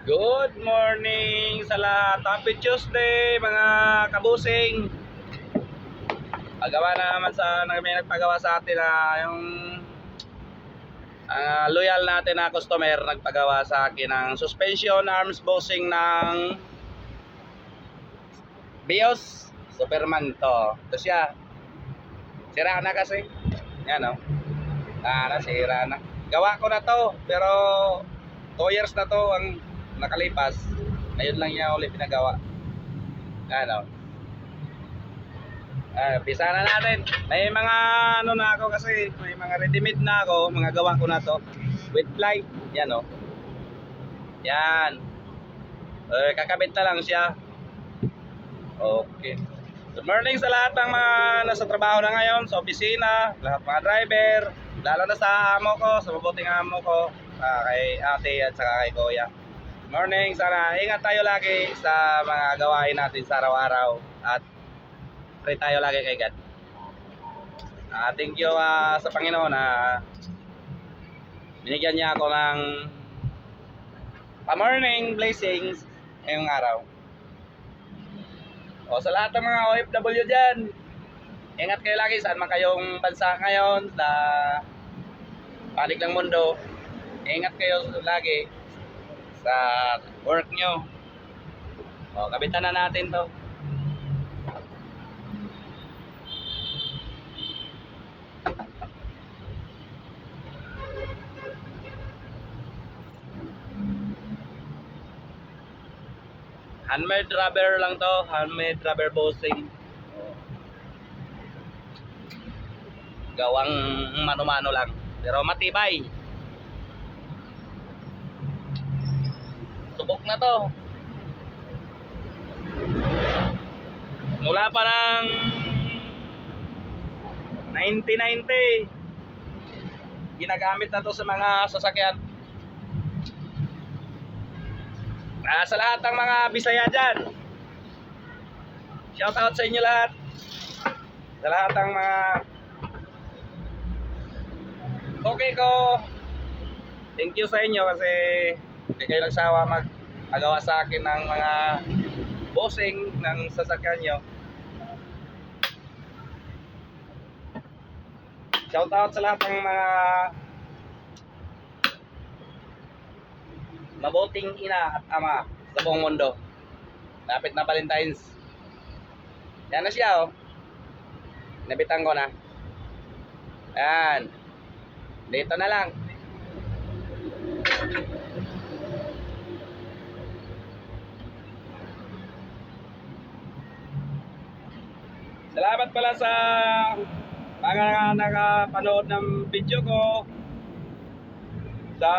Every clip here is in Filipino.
Good morning sa lahat. Happy Tuesday mga kabusing. Pagawa na naman sa may nagpagawa sa atin na yung ah, loyal natin na customer nagpagawa sa akin ng suspension arms bossing ng Bios Superman to. Ito siya. Sira na kasi. Yan o. Ah, nasira na. Gawa ko na to, pero 2 years na to ang nakalipas. Ngayon lang niya ulit pinagawa. Ano? Ah, pisa na natin. May mga ano na ako kasi, may mga ready-made na ako, mga gawa ko na to. With fly. Yan oh. Yan. Eh, kakabit na lang siya. Okay. Good morning sa lahat ng mga nasa trabaho na ngayon, sa opisina, lahat mga driver, lalo na sa amo ko, sa mabuting amo ko, ah, kay ate at saka kay kuya. Morning, sana ingat tayo lagi sa mga gawain natin sa araw-araw at pray tayo lagi kay God. Ah, thank you ah, sa Panginoon na binigyan niya ako ng pa-morning blessings ngayong araw. O sa lahat ng mga OFW dyan, ingat kayo lagi saan man kayong bansa ngayon sa panig ng mundo. Ingat kayo lagi sa work nyo. O, kabitan na natin to. Handmade rubber lang to, handmade rubber bossing. Gawang mano-mano lang, pero matibay. Subok na to. Mula pa ng 1990 ginagamit na to sa mga sasakyan Ah, sa lahat ng mga Bisaya dyan. Shout out sa inyo lahat. Sa lahat ng mga Okay ko. Thank you sa inyo kasi hindi kayo nagsawa mag magawa sa akin ng mga bossing ng sasakyan nyo. Shout out sa lahat ng mga mabuting ina at ama sa buong mundo. Lapit na Valentine's. Yan na siya oh. Nabitan ko na. Yan. Dito na lang. Salamat pala sa mga nakapanood ng video ko sa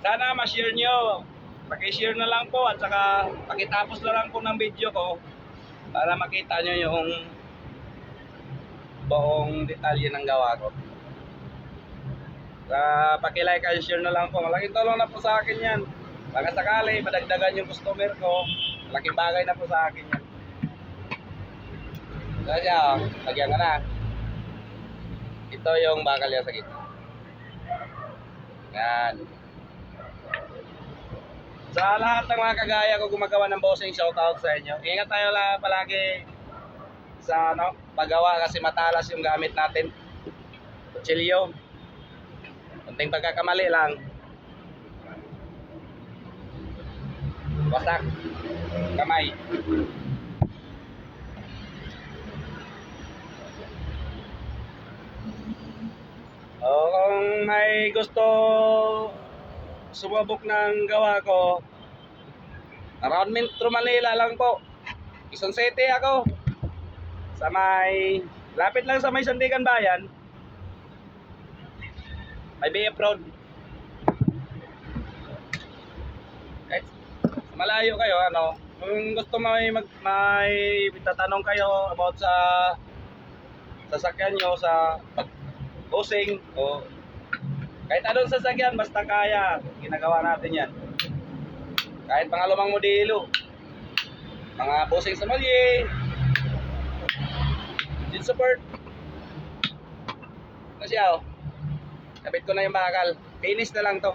sana ma-share nyo. Paki-share na lang po at saka pakitapos na lang po ng video ko para makita nyo yung buong detalye ng gawa ko. Sa paki-like and share na lang po. Malaking tulong na po sa akin yan. Baka sakali, madagdagan yung customer ko. Malaking bagay na po sa akin yan. Kaya, oh, lagyan ka na. Ito yung bakal yan sa gitna. Yan. Sa lahat ng mga kagaya ko gumagawa ng bossing, shoutout sa inyo. Ingat tayo lang palagi sa ano, paggawa kasi matalas yung gamit natin. Kutsilyo. Kunting pagkakamali lang. Wasak. Kamay. O kung may gusto sumubok ng gawa ko, around Metro Manila lang po. Quezon City ako. Sa may, lapit lang sa may Sandigan Bayan. May BF Road. Malayo kayo, ano, kung gusto may, mag, may tatanong kayo about sa sasakyan nyo sa pag busing o kahit anong sasakyan, basta kaya, ginagawa natin yan. Kahit mga lumang modelo, mga busing sa malye, din support. Ano siya oh? Kapit ko na yung bakal. Finish na lang to.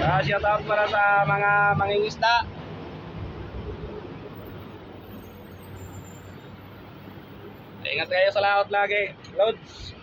Ah, shout out para sa mga mangingisda. Ingat kayo sa laot lagi. Loads.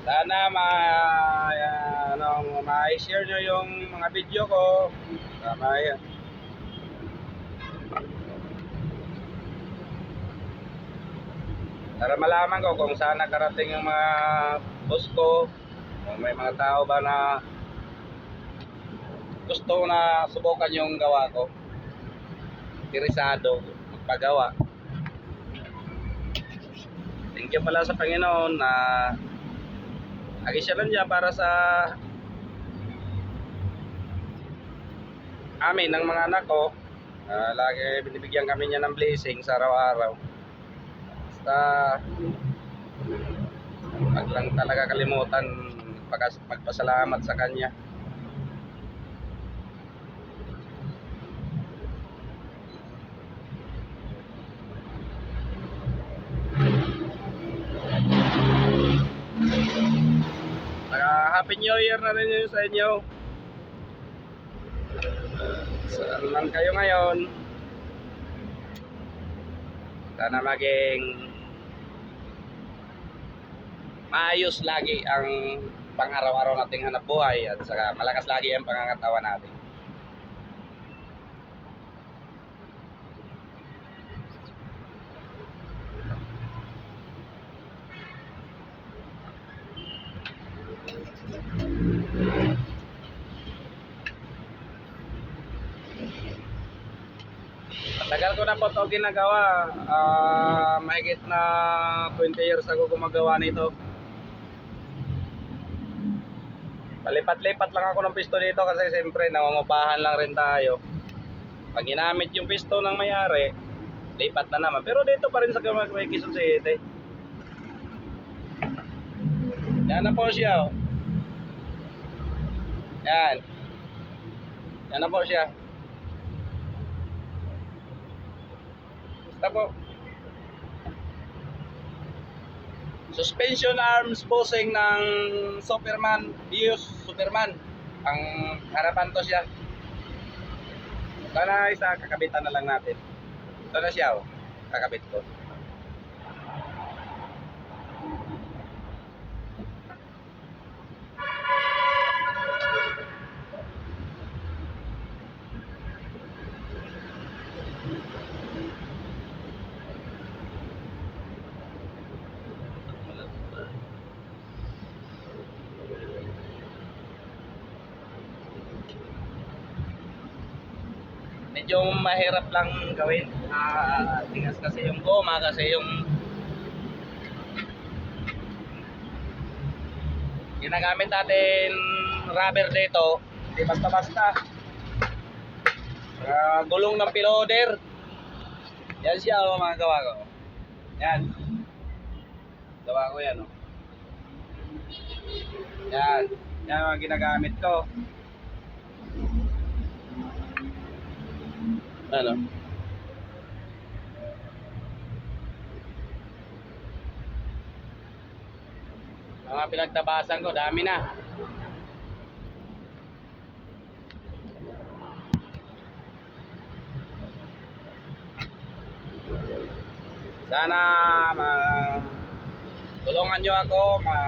Sana ma ano, ma-share nyo yung mga video ko. Tama yan. Para malaman ko kung saan nakarating yung mga boss ko. Kung may mga tao ba na gusto na subukan yung gawa ko. Interesado magpagawa. Thank you pala sa Panginoon na Agi siya lang dyan para sa amin ng mga anak ko. Ah, lagi binibigyan kami niya ng blessing sa araw-araw. Basta wag lang talaga kalimutan magpasalamat sa kanya. Saka Happy New Year na rin sa inyo. Saan man kayo ngayon. Sana maging maayos lagi ang pang-araw-araw nating hanap buhay at saka malakas lagi ang pangangatawan natin. Tagal ko na po ito ginagawa. Ah, mahigit na 20 years ako gumagawa nito. Palipat-lipat lang ako ng pisto dito kasi siyempre nangungupahan lang rin tayo. Pag ginamit yung pisto ng mayari, lipat na naman. Pero dito pa rin sa Camagüey, Quezon City. Yan na po siya. Oh. Yan. Yan na po siya. Basta po. Suspension arms bossing ng Superman, Dios Superman. Ang harapan to siya. Sana isa kakabitan na lang natin. Ito na siya oh. Kakabit ko. Medyo mahirap lang gawin. Ah, tigas kasi yung goma kasi yung ginagamit natin rubber dito, hindi basta-basta. Ah, gulong ng piloder. Yan siya oh, mga gawa ko. Yan. Gawa ko yan oh. Yan. Yan ang ginagamit ko. Ano? Mga pinagtabasan ko, dami na. Sana ma tulungan nyo ako ma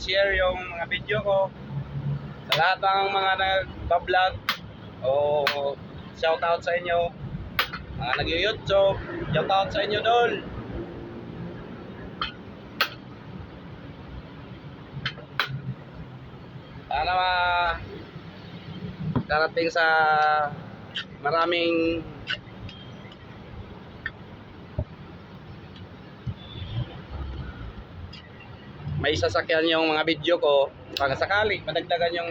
share yung mga video ko sa lahat ng mga nagbablog o shout out sa inyo. Mga nag-youtube. Shout out sa inyo dol. Sana ma darating sa maraming may sasakyan yung mga video ko, baka sakali, madagdagan yung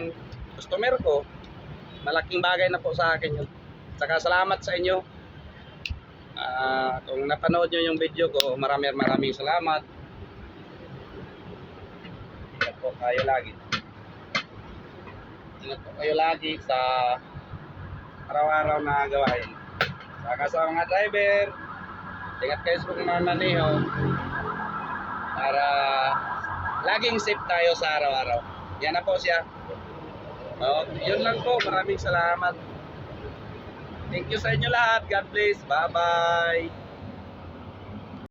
customer ko, malaking bagay na po sa akin yun. Saka salamat sa inyo. Ah, kung napanood nyo yung video ko, maraming maraming salamat. Ingat po kayo lagi. Ingat po kayo lagi sa araw-araw na gawain. Saka sa mga driver, ingat kayo sa pagmamaneho para laging safe tayo sa araw-araw. Yan na po siya. Oh, yun lang po. Maraming salamat. Thank you sa inyo lahat. God bless. Bye-bye.